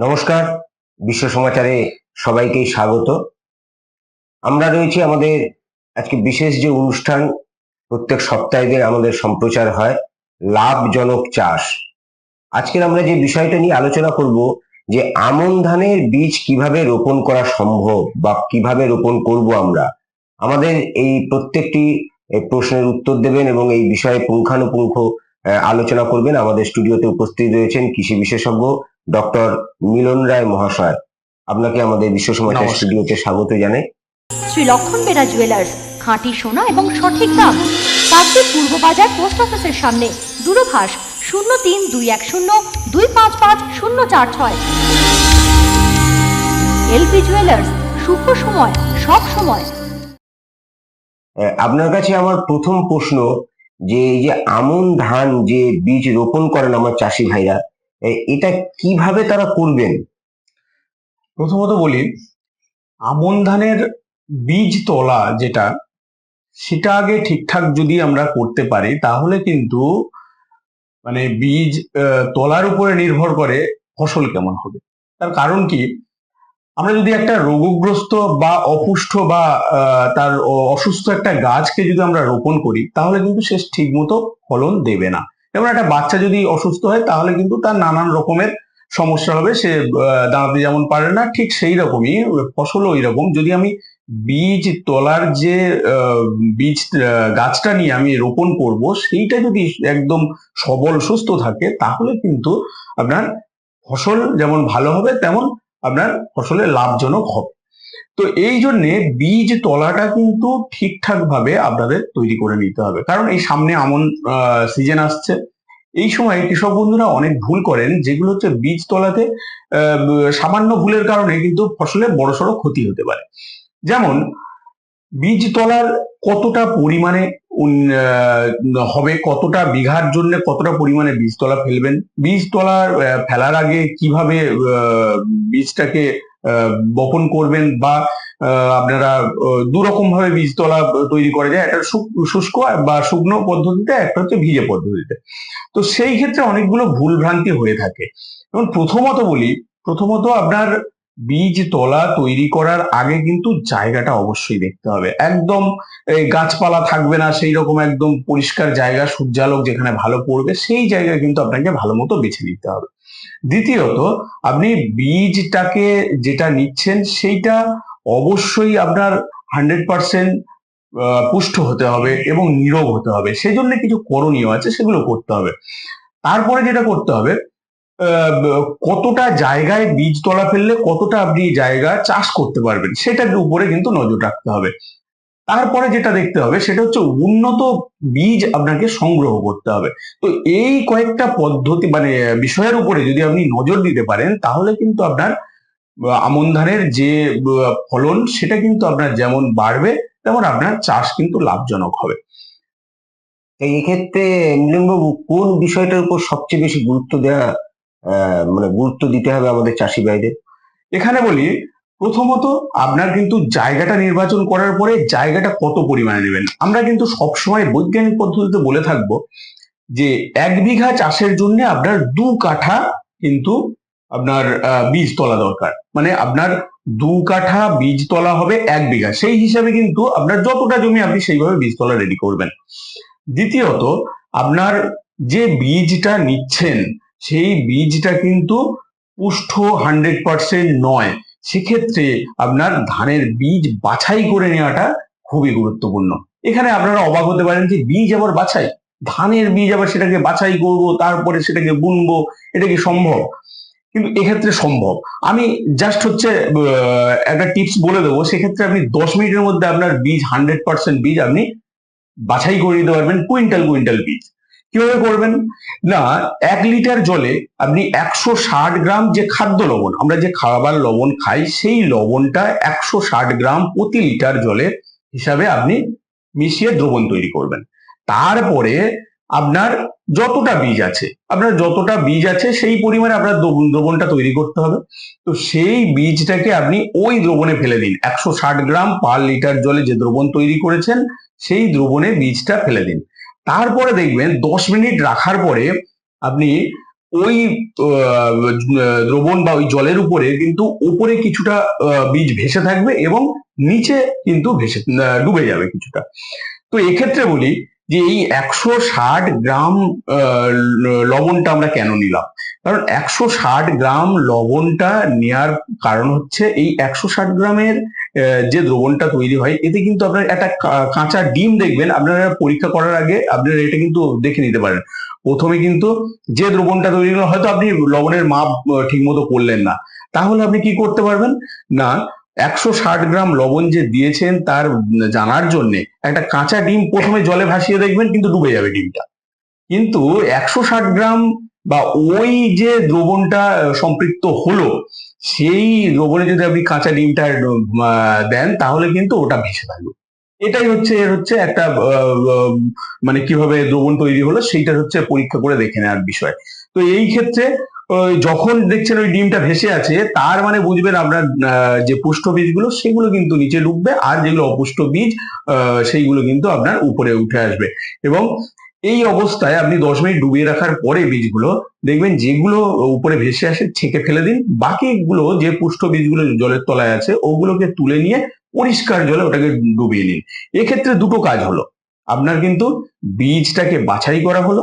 নমস্কার, বিশ্ব সমাচারে সবাইকেই স্বাগত। আমরা রয়েছি আমাদের আজকে বিশেষ যে অনুষ্ঠান, প্রত্যেক সপ্তাহে আমাদের সম্প্রচার হয়, লাভজনক চাষ। আজকের আমরা যে বিষয়টা নিয়ে আলোচনা করব, যে আমন ধানের বীজ কীভাবে রোপণ করা সম্ভব বা কীভাবে রোপণ করব আমরা, আমাদের এই প্রত্যেকটি প্রশ্নের উত্তর দেবেন এবং এই বিষয়ে পুঙ্খানুপুঙ্খ আলোচনা করবেন। আমাদের স্টুডিওতে উপস্থিত রয়েছেন কৃষি বিশেষজ্ঞ ডক্টর মিলন রায় মহাশয় আপনাকে আমাদের বিশ্ব সমাচার নমস্কার। স্টুডিওতে স্বাগত জানাই। শ্রী লক্ষণ বেরা জুয়েলার্স খাঁটি সোনা এবং সঠিক দাম। পার্টি পূর্ব বাজার পোস্ট অফিসের সামনে দূরভাষ শূন্য তিন দুই এক শূন্য দুই পাঁচ পাঁচ শূন্য চার ছয়। এলপি জুয়েলার্স শুভ সময় সব সময়। আহ, আপনার কাছে আমার প্রথম প্রশ্ন যে এই যে আমন ধান যে বীজ রোপণ করেন আমার চাষি ভাইরা এটা কীভাবে তারা করবেন? প্রথমত বলি, আমন ধানের বীজ তোলা যেটা, সেটা আগে ঠিকঠাক যদি আমরা করতে পারি, তাহলে কিন্তু মানে বীজ তোলার উপরে নির্ভর করে ফসল কেমন হবে। তার কারণ কি? আমরা যদি একটা রোগগ্রস্ত বা অপুষ্ট বা তার অসুস্থ একটা গাছকে যদি আমরা রোপণ করি, তাহলে কিন্তু সে ঠিক মতো ফলন দেবে না। যেমন একটা বাচ্চা যদি অসুস্থ হয়, তাহলে কিন্তু তার নানান রকমের সমস্যা হবে। সে দাঁড়াতে যেমন পারে না, ঠিক সেই রকমই, ফসলও ওই রকম। যদি আমি বীজ তোলার যে বীজ গাছটা নিয়ে আমি রোপণ করব, সেইটা যদি একদম সবল, সুস্থ থাকে, তাহলে কিন্তু আপনার ফসল যেমন ভালো হবে, তেমন আপনার ফসলে লাভজনক হবে। তো এই জন্যে বীজ তলাটা কিন্তু ঠিকঠাক ভাবে আপনাদের তৈরি করে নিতে হবে। কারণ এই সামনে আমন সিজন আসছে। এই সময় কৃষক বন্ধুরা অনেক ভুল করেন, যেগুলো হচ্ছে বীজ তলাতে সামান্য ভুলের কারণে কিন্তু ফসলে বড়সড় ক্ষতি হতে পারে। যেমন, বীজ তলার কতটা পরিমাণে হবে, কতটা বিঘার জন্য কতটা পরিমাণে বীজতলা ফেলবেন বীজতলার ফেলার আগে কীভাবে বীজটাকে বপন করবেন বা আপনারা আহ, দু রকম ভাবে বীজতলা তৈরি করা যায়। একটা শুষ্ক বা শুকনো পদ্ধতিতে একটা হচ্ছে ভিজে পদ্ধতিতে। তো সেই ক্ষেত্রে অনেকগুলো ভুল ভ্রান্তি হয়ে থাকে। এবং প্রথমত বলি প্রথমত আপনার বীজ তলা তৈরি করার আগে কিন্তু জায়গাটা অবশ্যই দেখতে হবে। একদম গাছপালা থাকবে না সেই রকম একদম পরিষ্কার জায়গা সূর্যালোক যেখানে ভালো পড়বে সেই জায়গায় কিন্তু আপনাকে ভালো মতো বেছে নিতে হবে। দ্বিতীয়ত, আপনি বীজটাকে যেটা নিচ্ছেন সেইটা অবশ্যই আপনার হান্ড্রেড পার্সেন্ট পুষ্ট হতে হবে এবং নীরব হতে হবে। সেই জন্য কিছু করণীয় আছে, সেগুলো করতে হবে। তারপরে যেটা করতে হবে কতটা জায়গায় বীজ তলা ফেললে কতটা আপনি জায়গা চাষ করতে পারবেন, সেটার উপরে কিন্তু নজর রাখতে হবে। তারপরে যেটা দেখতে হবে সেটা হচ্ছে উন্নত বীজ আপনাকে সংগ্রহ করতে হবে। তো এই কয়েকটা পদ্ধতি মানে বিষয়ের উপরে যদি আপনি নজর দিতে পারেন তাহলে কিন্তু আপনার আমন ধানের যে ফলন সেটা কিন্তু আপনার যেমন বাড়বে তেমন আপনার চাষ কিন্তু লাভজনক হবে। এক্ষেত্রে মিলনবাবু কোন বিষয়টার উপর সবচেয়ে বেশি গুরুত্ব দেওয়া আহ, মানে গুরুত্ব দিতে হবে আমাদের চাষি ভাইদের? এখানে বলি প্রথমত আপনার কিন্তু জায়গাটা নির্বাচন করার পরে জায়গাটা কত পরিমাণে নেবেন। আমরা কিন্তু সবসময় বৈজ্ঞানিক পদ্ধতিতে বলে থাকব যে এক বিঘা চাষের জন্য আপনার দু কাঠা কিন্তু আপনার বীজ তলা দরকার। মানে আপনার দু কাঠা বীজ তলা হবে এক বিঘা। সেই হিসাবে কিন্তু আপনার যতটা জমি আপনি সেইভাবে বীজ তলা রেডি করবেন। দ্বিতীয়ত, আপনার যে বীজটা নিচ্ছেন, সেই বীজটা কিন্তু পুষ্ট হান্ড্রেড পার্সেন্ট নয়। সেক্ষেত্রে আপনার ধানের বীজ বাছাই করে নেওয়াটা খুবই গুরুত্বপূর্ণ। এখানে আপনারা অবাক হতে পারেন যে বীজ আবার বাছাই? ধানের বীজ আবার সেটাকে বাছাই করব, তারপরে সেটাকে বুনবো, এটা কি সম্ভব? কিন্তু এক্ষেত্রে সম্ভব। আমি জাস্ট হচ্ছে একটা টিপস বলে দেবো। সেক্ষেত্রে আপনি দশ মিনিটের মধ্যে আপনার বীজ হান্ড্রেড পার্সেন্ট বীজ আপনি বাছাই করে দিতে পারবেন কুইন্টাল কুইন্টাল বীজ। কীভাবে করবেন? না, এক লিটার জলে আপনি একশো ষাট গ্রাম যে খাদ্য লবণ, আমরা যে খাবার লবণ খাই, সেই লবণটা একশো ষাট গ্রাম প্রতি লিটার জলে হিসাবে আপনি মিশিয়ে দ্রবণ তৈরি করবেন। তারপরে আপনার যতটা বীজ আছে, আপনার যতটা বীজ আছে, সেই পরিমাণে আপনার দ্রবণ, দ্রবণটা তৈরি করতে হবে। তো সেই বীজটাকে আপনি ওই দ্রবণে ফেলে দিন। একশো ষাট গ্রাম পার লিটার জলে যে দ্রবণ তৈরি করেছেন, সেই দ্রবণে বীজটা ফেলে দিন। তারপরে দেখবেন দশ মিনিট রাখার পরে আপনি ওই দ্রবণ বা ওই জলের উপরে কিন্তু উপরে কিছুটা বীজ ভেসে থাকবে এবং নিচে কিন্তু ভেসে ডুবে যাবে কিছুটা। তো এক্ষেত্রে বলি যে এই একশো ষাট গ্রাম লবণটা আমরা কেন নিলাম? কারণ একশো ষাট গ্রাম লবণটা নেয়ার কারণ হচ্ছে এই একশো ষাট গ্রামের যে দ্রবণটা তৈরি হয়, এতে কিন্তু আপনার একটা কাঁচা ডিম দেখবেন, আপনারা পরীক্ষা করার আগে আপনারা এটা কিন্তু দেখে নিতে পারেন। প্রথমে কিন্তু যে দ্রবণটা তৈরি হলো, হয়তো আপনি লবণের মাপ ঠিক মতো করলেন না। তাহলে আপনি কি করতে পারবেন? না, একশো ষাট গ্রাম লবণ যে দিয়েছেন, তার জানার জন্য একটা কাঁচা ডিম প্রথমে জলে ভাসিয়ে দেখবেন, কিন্তু ডুবে যাবে ডিমটা। কিন্তু একশো ষাট গ্রাম বা ওই যে দ্রবণটা সম্পৃক্ত হলো সেই দ্রবণে যদি আপনি কাঁচা ডিমটা দেন, তাহলে কিন্তু ওটা ভেসে থাকবে। এটাই হচ্ছে, এর হচ্ছে একটা মানে কীভাবে দ্রবণ তৈরি হলো সেইটা হচ্ছে পরীক্ষা করে দেখে নেওয়ার বিষয়। তো এই ক্ষেত্রে যখন দেখছেন ওই ডিমটা ভেসে আছে, তার মানে বুঝবেন আপনার যে পুষ্ট বীজগুলো, সেগুলো কিন্তু নিচে ডুববে, আর যেগুলো অপুষ্ট বীজ সেইগুলো কিন্তু আপনার উপরে উঠে আসবে। এবং এই অবস্থায় আপনি দশ মিনিট ডুবিয়ে রাখার পরে বীজগুলো দেখবেন যেগুলো উপরে ভেসে আসে ছেঁকে ফেলে দিন। বাকিগুলো যে পুষ্ট বীজগুলো জলের তলায় আছে, ওগুলোকে তুলে নিয়ে পরিষ্কার জলে ওটাকে ডুবিয়ে নিন। এক্ষেত্রে দুটো কাজ হলো। আপনার কিন্তু বীজটাকে বাছাই করা হলো।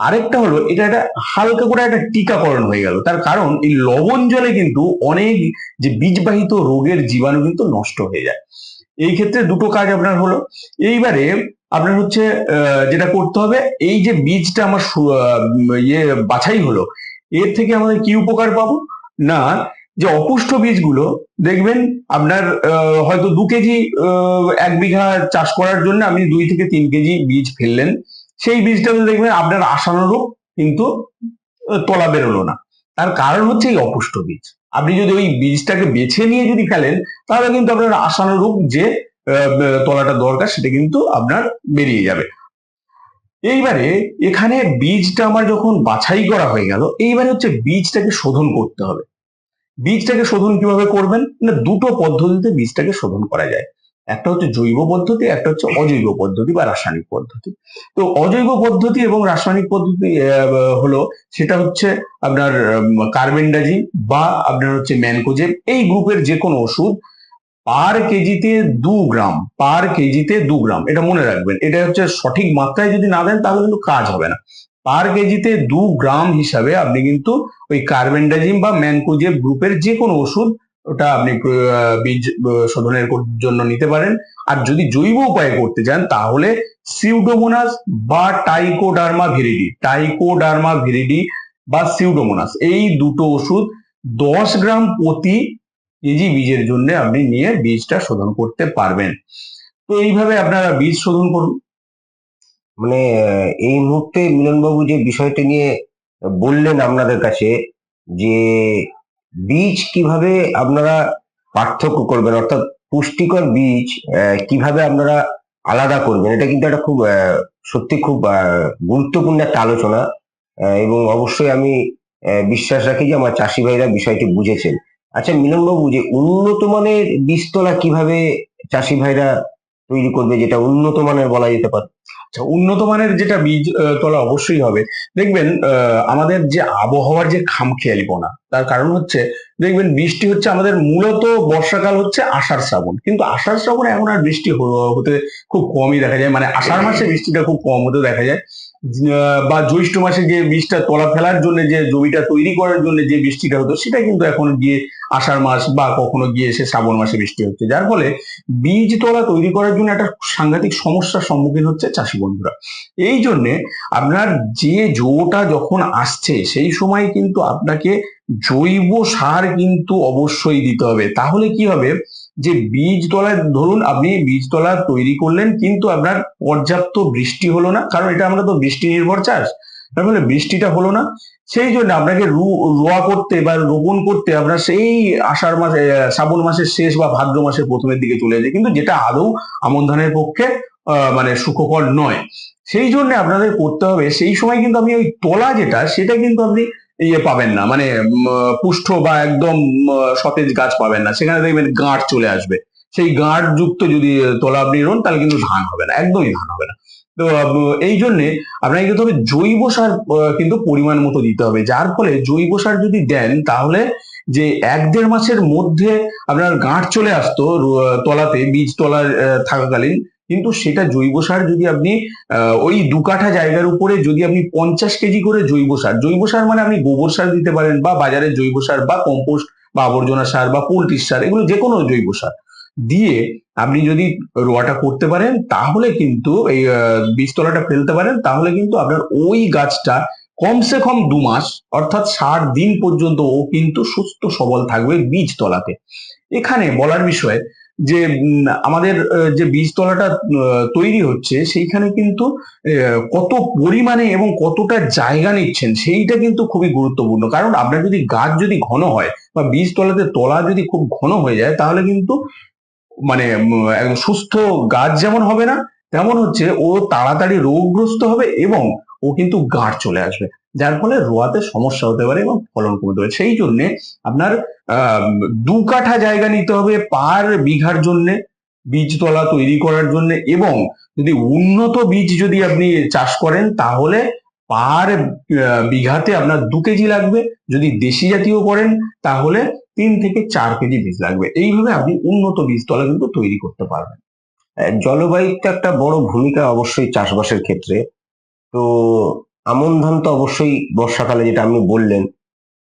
আরেকটা হলো, এটা একটা হালকা করে একটা টিকাকরণ হয়ে গেল। তার কারণ, এই লবণ জলে কিন্তু অনেক যে বীজবাহিত রোগের জীবাণু কিন্তু নষ্ট হয়ে যায়। এই ক্ষেত্রে দুটো কাজ আপনার হলো। এইবারে আপনার হচ্ছে যেটা করতে হবে, এই যে বীজটা আমার ইয়ে বাছাই হলো, এর থেকে আমাদের কি উপকার পাবো? না, যে অপুষ্ট বীজগুলো, দেখবেন আপনার হয়তো দু কেজি এক বিঘা চাষ করার জন্য আপনি দুই থেকে তিন কেজি বীজ ফেললেন, সেই বীজটা দেখবেন আপনার আশানুরূপ কিন্তু তলা বেরোলো না। তার কারণ হচ্ছে এই অপুষ্ট বীজ। আপনি যদি ওই বীজটাকে বেছে নিয়ে যদি ফেলেন, তাহলে কিন্তু আপনার আশানুরূপ যে তলাটা দরকার, সেটা কিন্তু আপনার বেরিয়ে যাবে। এইবারে এখানে বীজটা আমার যখন বাছাই করা হয়ে গেল, এইবারে হচ্ছে বীজটাকে শোধন করতে হবে। বীজটাকে শোধন কীভাবে করবেন? না, দুটো পদ্ধতিতে বীজটাকে শোধন করা যায়। একটা হচ্ছে জৈব পদ্ধতি, একটা হচ্ছে অজৈব পদ্ধতি বা রাসায়নিক পদ্ধতি। তো অজৈব পদ্ধতি এবং রাসায়নিক পদ্ধতি হলো সেটা হচ্ছে আপনার কার্বেন্ডাজিম বা আপনার হচ্ছে ম্যানকোজেব। এই গ্রুপের যে কোনো ওষুধ পার কেজিতে দু গ্রাম, পার কেজিতে দু গ্রাম, এটা মনে রাখবেন, এটা হচ্ছে সঠিক মাত্রায় যদি না দেন তাহলে কিন্তু কাজ হবে না। পার কেজিতে দু গ্রাম হিসাবে আপনি কিন্তু ওই কার্বেন্ডাজিম বা ম্যানকোজেব গ্রুপের যে কোনো ওষুধ ওটা আপনি বীজ শোধনের জন্য নিতে পারেন। আর যদি জৈব উপায়ে করতে চান তাহলে সিউডোমোনাস বা টাইকোডার্মা ভিরিডি টাইকোডার্মা ভিরিডি বা সিউডোমোনাস, এই দুটো ওষুধ দশ গ্রাম প্রতি কেজি বীজের জন্য আপনি নিয়ে বীজটা শোধন করতে পারবেন। তো এইভাবে আপনারা বীজ শোধন করুন। মানে এই মুহূর্তে মিলনবাবু যে বিষয়টা নিয়ে বললেন আপনাদের কাছে, যে বীজ কীভাবে আপনারা পার্থক্য করবেন, অর্থাৎ পুষ্টিকর বীজ কীভাবে আপনারা আলাদা করবেন, এটা কিন্তু একটা খুব সত্যি খুব গুরুত্বপূর্ণ একটা আলোচনা। এবং অবশ্যই আমি বিশ্বাস রাখি যে আমার চাষি ভাইরা বিষয়টি বুঝেছেন। আচ্ছা মিলনবাবু যে উন্নত মানের বীজতলা কীভাবে চাষি ভাইরা তৈরি করবে যেটা উন্নত মানের বলা যেতে পারে? আচ্ছা উন্নত মানের যেটা বীজ তলা অবশ্যই হবে। দেখবেন আমাদের যে আবহাওয়ার যে খামখেয়ালিপনা, তার কারণ হচ্ছে, দেখবেন বৃষ্টি হচ্ছে আমাদের মূলত বর্ষাকাল হচ্ছে আষাঢ় শ্রাবণ। কিন্তু আষাঢ় শ্রাবণে এখন আর বৃষ্টি হতে খুব কমই দেখা যায়। মানে আষাঢ় মাসে বৃষ্টিটা খুব কম হতে দেখা যায়। বা জ্যৈষ্ঠ মাসে যে বীজটা তলা ফেলার জন্য, যে জমিটা তৈরি করার জন্য যে বৃষ্টিটা হতো, সেটা কিন্তু এখন গিয়ে আষাঢ় মাস বা কখনো গিয়ে এসে শ্রাবণ মাসে বৃষ্টি হচ্ছে। যার ফলে বীজ তলা তৈরি করার জন্য একটা সাংঘাতিক সমস্যার সম্মুখীন হচ্ছে চাষি বন্ধুরা। এই জন্যে আপনার যে জোটা যখন আসছে, সেই সময় কিন্তু আপনাকে জৈব সার কিন্তু অবশ্যই দিতে হবে। তাহলে কি হবে? যে বীজতলায় ধরুন আপনি বীজতলা তৈরি করলেন, কিন্তু আপনার পর্যাপ্ত বৃষ্টি হলো না, কারণ এটা আমরা তো বৃষ্টি নির্ভর চাষ। তার ফলে বৃষ্টিটা হলো না। সেই জন্য আপনাকে রোয়া করতে বা রোপণ করতে আপনার সেই আষাঢ় মাসে শ্রাবণ মাসের শেষ বা ভাদ্র মাসের প্রথমের দিকে চলে যায় কিন্তু যেটা আদৌ আমন ধানের পক্ষে মানে সুখকর নয়। সেই জন্য আপনাদের করতে হবে, সেই সময় কিন্তু আপনি ওই তলা যেটা, সেটা কিন্তু আপনি ইয়ে পাবেন না মানে পুষ্ট বা একদম সতেজ গাছ পাবেন না। সেখানে দেখবেন গাঁট চলে আসবে। সেই গাঁট যুক্ত যদি তলা আপনি রোন, তাহলে কিন্তু ধান হবে না, একদমই ধান হবে না। তো এই জন্যে আপনাকে কিন্তু হবে জৈব সার কিন্তু পরিমাণ মতো দিতে হবে। যার ফলে জৈব সার যদি দেন, তাহলে যে এক দেড় মাসের মধ্যে আপনার গাঁট চলে আসতো তলাতে, বীজ তলার থাকাকালীন কিন্তু সেটা জৈব সার যদি আপনি ওই দু কাঠা জায়গার উপরে যদি আপনি পঞ্চাশ কেজি করে জৈব সার জৈব সার মানে আপনি গোবর সার দিতে পারেন বা বাজারে জৈব সার বা কম্পোস্ট বা আবর্জনা সার বা পোলট্রির সার, এগুলো যে কোনো জৈব সার দিয়ে আপনি যদি রোয়াটা করতে পারেন, তাহলে কিন্তু এই বীজতলাটা ফেলতে পারেন, তাহলে কিন্তু আপনার ওই গাছটা কমসে কম দু মাস, অর্থাৎ ষাট দিন পর্যন্ত ও কিন্তু সুস্থ সবল থাকবে বীজতলাতে। এখানে বলার বিষয় যে আমাদের যে বীজতলাটা তৈরি হচ্ছে, সেইখানে কিন্তু কত পরিমাণে এবং কতটা জায়গা নিচ্ছেন, সেইটা কিন্তু খুবই গুরুত্বপূর্ণ। কারণ আপনার যদি গাছ যদি ঘন হয় বা বীজতলাতে তলা যদি খুব ঘন হয়ে যায়, তাহলে কিন্তু মানে একদম সুস্থ গাছ যেমন হবে না, তেমন হচ্ছে ও তাড়াতাড়ি রোগগ্রস্ত হবে এবং ও কিন্তু গাঁট চলে আসবে। যার ফলে রোয়াতে সমস্যা হতে পারে এবং ফলন কমতে পারে। সেই জন্য আপনার দু কাঠা জায়গা নিতে হবে পার বিঘার জন্য, বীজতলা তৈরি করার জন্য এবং যদি উন্নত বীজ যদি আপনি চাষ করেন তাহলে পার বিঘাতে আপনার দু কেজি লাগবে। যদি দেশি জাতীয় করেন তাহলে তিন থেকে চার কেজি বীজ লাগবে। এইভাবে আপনি উন্নত বীজতলা কিন্তু তৈরি করতে পারবেন। জলবায়ুর একটা বড় ভূমিকা অবশ্যই চাষবাসের ক্ষেত্রে। তো আমন ধান তো অবশ্যই বর্ষাকালে যেটা আপনি বললেন।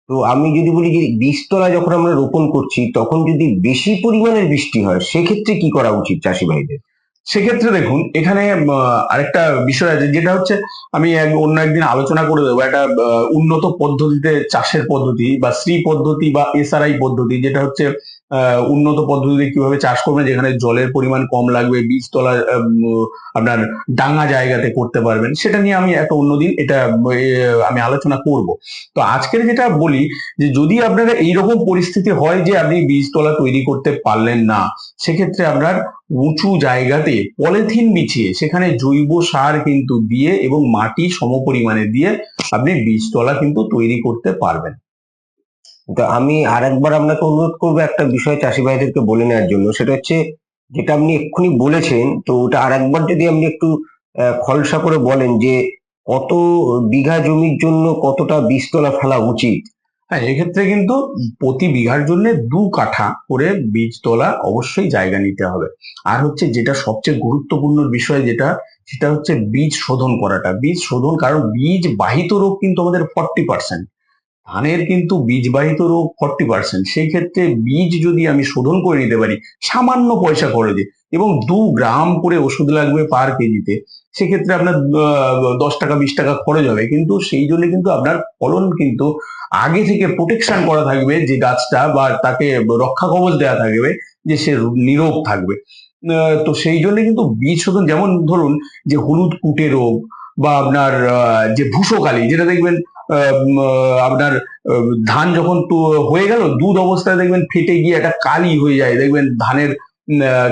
তো আমি যদি বলি যে বীজতলা যখন আমরা রোপণ করছি, তখন যদি বেশি পরিমাণের বৃষ্টি হয়, সেক্ষেত্রে কি করা উচিত চাষি ভাইদের? সেক্ষেত্রে দেখুন, এখানে আরেকটা বিষয় আছে, যেটা হচ্ছে, আমি অন্য একদিন আলোচনা করে দেবো, একটা উন্নত পদ্ধতিতে চাষের পদ্ধতি বা শ্রী পদ্ধতি বা এসআরআই পদ্ধতি, যেটা হচ্ছে উন্নত পদ্ধতিতে কীভাবে চাষ করবেন, যেখানে জলের পরিমাণ কম লাগবে, বীজতলা আপনার ডাঙা জায়গাতে করতে পারবেন, সেটা নিয়ে আমি একটা অন্যদিন এটা আমি আলোচনা করব। তো আজকের যেটা বলি, যে যদি আপনারা এইরকম পরিস্থিতি হয় যে আপনি বীজতলা তৈরি করতে পারলেন না, সেক্ষেত্রে আপনার উঁচু জায়গাতে পলিথিন বিছিয়ে, সেখানে জৈব সার কিন্তু দিয়ে এবং মাটি সমপরিমাণে দিয়ে আপনি বীজতলা কিন্তু তৈরি করতে পারবেন। তো আমি আরেকবার আপনাকে অনুরোধ করব একটা বিষয় চাষি ভাইদেরকে বলে নেওয়ার জন্য। সেটা হচ্ছে, যেটা আপনি এক্ষুনি বলেছেন, তো ওটা আরেকবার যদি আপনি একটু খলসা করে বলেন যে কত বিঘা জমির জন্য কতটা বীজতলা ফেলা উচিত? হ্যাঁ এক্ষেত্রে কিন্তু প্রতি বিঘার জন্য দু কাঠা করে বীজতলা অবশ্যই জায়গা নিতে হবে। আর হচ্ছে যেটা সবচেয়ে গুরুত্বপূর্ণ বিষয় যেটা, সেটা হচ্ছে বীজ শোধন করাটা। বীজ শোধন, কারণ বীজ বাহিত রোগ কিন্তু আমাদের ফর্টি পার্সেন্ট ধানের কিন্তু বীজবাহিত রোগ ফর্টি পার্সেন্ট সেই ক্ষেত্রে বীজ যদি আমি শোধন করে নিতে পারি, সামান্য পয়সা করে খরচে এবং দু গ্রাম করে ওষুধ লাগবে পার কেজিতে, সেক্ষেত্রে আপনার দশ টাকা, বিশ টাকা খরচ হবে। কিন্তু সেই জন্য কিন্তু আপনার ফলন কিন্তু আগে থেকে প্রোটেকশন করা থাকবে, যে গাছটা বা তাকে রক্ষা কবচ দেওয়া থাকবে, যে সে নিরোগ থাকবে। তো সেই জন্য কিন্তু বীজ শোধন যেমন ধরুন, যে হলুদ কুটে রোগ বা আপনার যে ভূষকালি, যেটা দেখবেন আপনার ধান যখন হয়ে গেল, দুধ অবস্থায় দেখবেন ফেটে গিয়ে একটা কালি হয়ে যায়। দেখবেন ধানের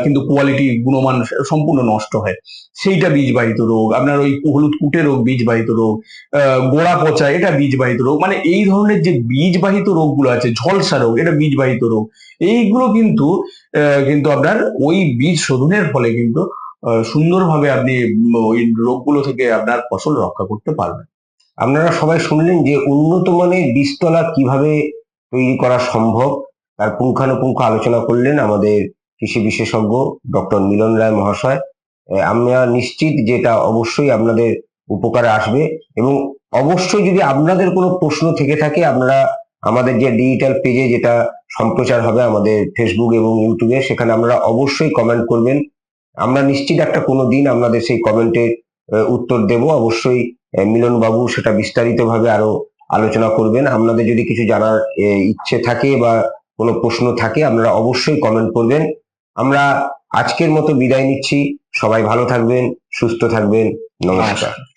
কিন্তু কোয়ালিটি গুণমান সম্পূর্ণ নষ্ট হয়। সেইটা বীজবাহিত রোগ, আপনার ওই হলুদ কুটে রোগ বীজবাহিত রোগ গোড়া পচা, এটা বীজবাহিত রোগ মানে এই ধরনের যে বীজবাহিত রোগগুলো আছে, ঝলসা রোগ, এটা বীজবাহিত রোগ, এইগুলো কিন্তু কিন্তু আপনার ওই বীজ শোধনের ফলে কিন্তু সুন্দরভাবে আপনি ওই রোগগুলো থেকে আপনার ফসল রক্ষা করতে পারবেন। আপনারা সবাই শুনলেন যে উন্নত মানের বীজতলা কীভাবে তৈরি করা সম্ভব। তার পুঙ্খানুপুঙ্খ আলোচনা করলেন আমাদের কৃষি বিশেষজ্ঞ ডক্টর মিলন রায় মহাশয়। আমরা নিশ্চিত যে এটা অবশ্যই আপনাদের উপকারে আসবে এবং অবশ্যই যদি আপনাদের কোনো প্রশ্ন থেকে থাকে, আপনারা আমাদের যে ডিজিটাল পেজে যেটা সম্প্রচার হবে আমাদের ফেসবুক এবং ইউটিউবে সেখানে আপনারা অবশ্যই কমেন্ট করবেন। আমরা নিশ্চিত একটা কোনো দিন আপনাদের সেই কমেন্টের উত্তর দেব। অবশ্যই মিলন বাবু সেটা বিস্তারিতভাবে আরও আলোচনা করবেন। আপনাদের যদি কিছু জানার ইচ্ছে থাকে বা কোনো প্রশ্ন থাকে, আপনারা অবশ্যই কমেন্ট করবেন। আমরা আজকের মতো বিদায় নিচ্ছি। সবাই ভালো থাকবেন, সুস্থ থাকবেন। নমস্কার।